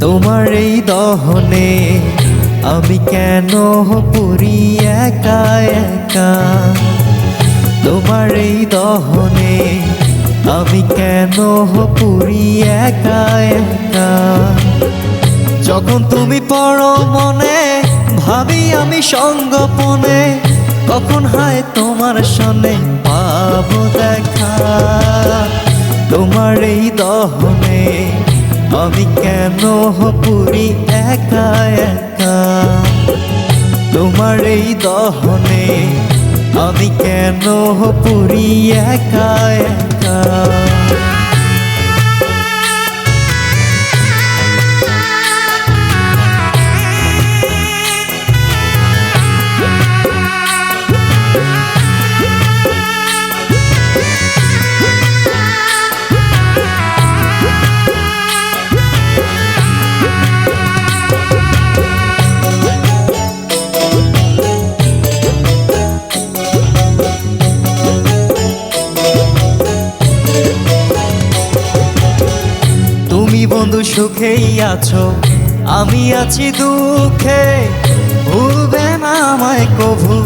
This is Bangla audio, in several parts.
তোমার এই দহনে আমি কেন পুরি একা একা? তোমার এই দহনে আমি কেন পুরি একা একা? যখন তুমি পড়ো মনে, ভাবি আমি সঙ্গপনে, কখন হায় তোমার সনে পাবো দেখা? তোমার এই দহনে আমি কেন পুরি একা একা? তোমার এই দহনে আমি কেন পুরি একা একা? সুখেই আছো? আমি আছি দুঃখে। ভুলবে না আমায় কভু,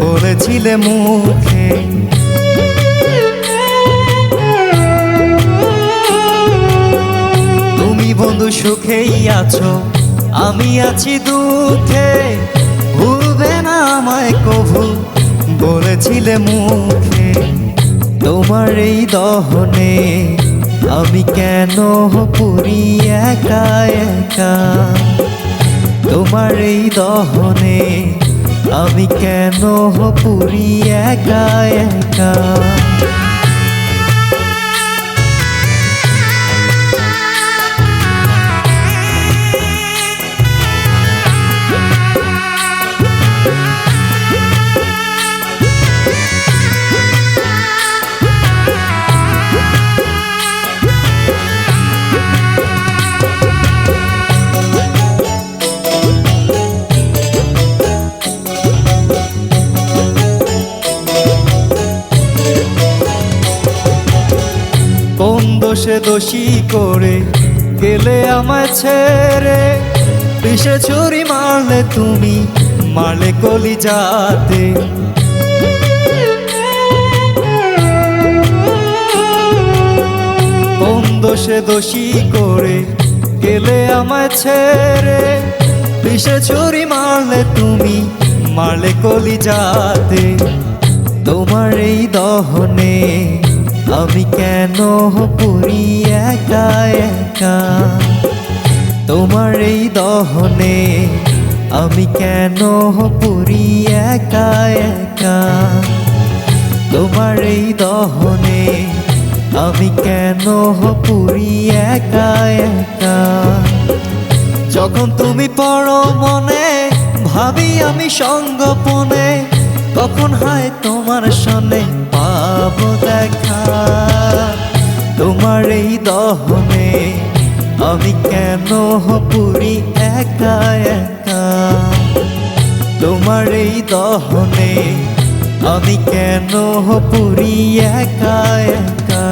বলেছিলে মুখে। তুমি বন্ধু সুখেই আছো, আমি আছি দুঃখে। ভুলবে না আমায় কভু, বলেছিলে মুখে। তোমার এই দহনে আমি কেন পুরি একা একা? তোমার এই দহনে আমি কেন পুরি একা একা? দোষে দোষী করে গেলে আমায় ছেড়ে। বিষে ছুরি মারলে তুমি, মারলে কলি যাতে কোন দোষে দোষী করে গেলে আমায় ছেড়ে। বিষে ছুরি মারলে তুমি, মারলে কলি যাতে তোমার এই দহনে আমি কেন পুরি একা একা? তোমার এই দহনে আমি কেন পুরি একা একা? তোমার এই দহনে আমি কেন পুরি একা একা? যখন তুমি পড়ো মনে, ভাবি আমি সঙ্গপনে, কখন হায় তোমার সনে পাবো দেখা? তোমার এই দহনে আমি কেন পুরি একা একা? তোমার এই দহনে আমি কেন পুরি একা একা?